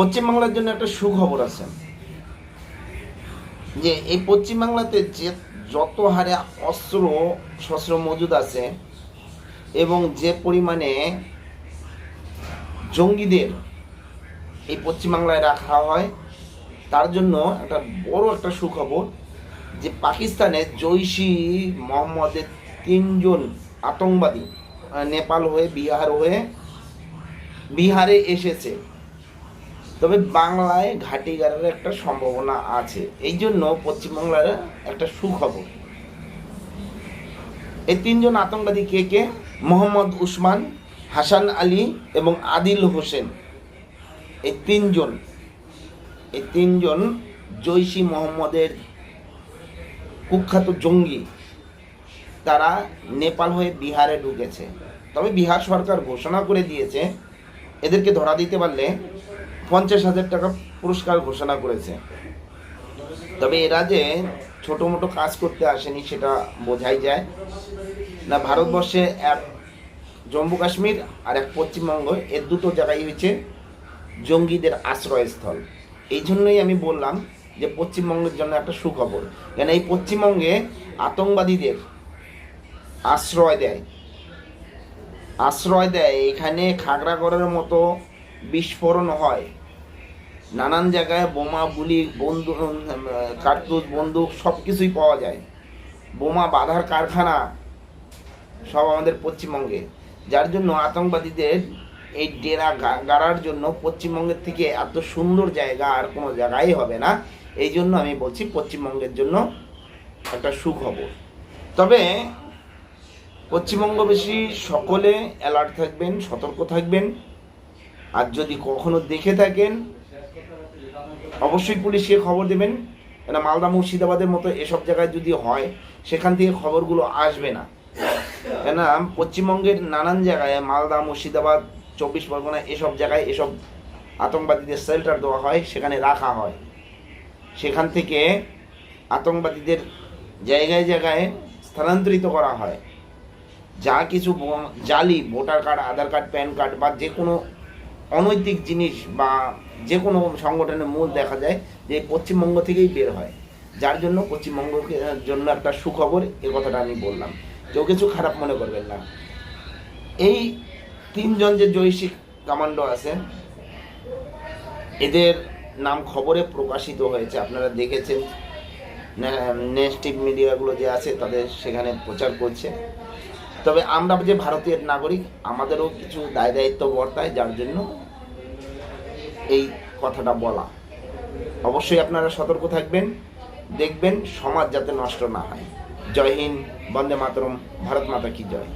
পশ্চিমবাংলার জন্য একটা সুখবর আছে। যে এই পশ্চিমবাংলাতে যে যত হারে অস্ত্র শস্ত্র মজুদ আছে এবং যে পরিমাণে জঙ্গিদের এই পশ্চিমবাংলায় রাখা হয়, তার জন্য একটা বড় একটা সুখবর যে পাকিস্তানে জৈশি মোহাম্মদের তিনজন আতঙ্কবাদী নেপাল হয়ে, বিহার হয়ে বিহারে এসেছে। তবে বাংলায় ঘাটিগারের একটা সম্ভাবনা আছে। এই জন্য পশ্চিমবাংলার একটা সুখবর। এই তিনজন আতঙ্কবাদী কে কে? মোহাম্মদ উসমান, হাসান আলী এবং আদিল হোসেন। এই তিনজন। এই তিনজন জৈশি মোহাম্মদের কুখ্যাত জঙ্গি। তারা নেপাল হয়ে বিহারে ঢুকেছে। তবে বিহার সরকার ঘোষণা করে দিয়েছে, এদেরকে ধরা দিতে পারলে পঞ্চাশ হাজার টাকা পুরস্কার ঘোষণা করেছে। তবে এরা যে ছোটো মোটো কাজ করতে আসেনি সেটা বোঝাই যায়। না, ভারতবর্ষে এক জম্মু কাশ্মীর আর এক পশ্চিমবঙ্গ, এর দুটো জায়গায় হয়েছে জঙ্গিদের আশ্রয়স্থল। এই জন্যই আমি বললাম যে পশ্চিমবঙ্গের জন্য একটা সুখবর। কেন এই পশ্চিমবঙ্গে আতঙ্কবাদীদের আশ্রয় দেয়। আশ্রয় দেয় এখানে খাগড়াগড়ের মতো বিস্ফোরণ হয়। নানান জায়গায় বোমা, গুলি, বন্দুক কার্তুজ, বন্দুক সব কিছুই পাওয়া যায়। বোমা, বাঁধার কারখানা সব আমাদের পশ্চিমবঙ্গে। যার জন্য আতঙ্কবাদীদের এই ডেরা গাড়ার জন্য পশ্চিমবঙ্গের থেকে এত সুন্দর জায়গা আর কোনো জায়গায় হবে না। এই জন্য আমি বলছি পশ্চিমবঙ্গের জন্য একটা সুখবর। তবে পশ্চিমবঙ্গবাসী সকলে অ্যালার্ট থাকবেন, সতর্ক থাকবেন। আর যদি কখনো দেখে থাকেন, অবশ্যই পুলিশকে খবর দেবেন। কেন মালদা, মুর্শিদাবাদের মতো এসব জায়গায় যদি হয়, সেখান থেকে খবরগুলো আসবে না। কেন পশ্চিমবঙ্গের নানান জায়গায়, মালদা, মুর্শিদাবাদ, চব্বিশ পরগনা, এসব জায়গায় এসব আতঙ্কবাদীদের শেল্টার দেওয়া হয়, সেখানে রাখা হয়। সেখান থেকে আতঙ্কবাদীদের জায়গায় জায়গায় স্থানান্তরিত করা হয়। যা কিছু জালি voter card Aadhaar card PAN card বা যে কোনো অনৈতিক জিনিস বা যে কোনো সংগঠনের মূল দেখা যায় যে পশ্চিমবঙ্গ থেকেই বের হয়। যার জন্য পশ্চিমবঙ্গকে জন্য একটা সুখবর, এ কথাটা আমি বললাম। কেউ কিছু খারাপ মনে করবেন না। এই তিনজন যে জৈশিক কমান্ডো আছে, এদের নাম খবরে প্রকাশিত হয়েছে। আপনারা দেখেছেন নেস্টিভ মিডিয়াগুলো যে আছে, তাদের সেখানে প্রচার করছে। তবে আমরা যে ভারতীয় নাগরিক, আমাদেরও কিছু দায় দায়িত্ব বর্তায়, যার জন্য এই কথাটা বলা। অবশ্যই আপনারা সতর্ক থাকবেন, দেখবেন সমাজ যাতে নষ্ট না হয়। জয় হিন্দ, বন্দে মাতরম, ভারত মাতা কি জয়।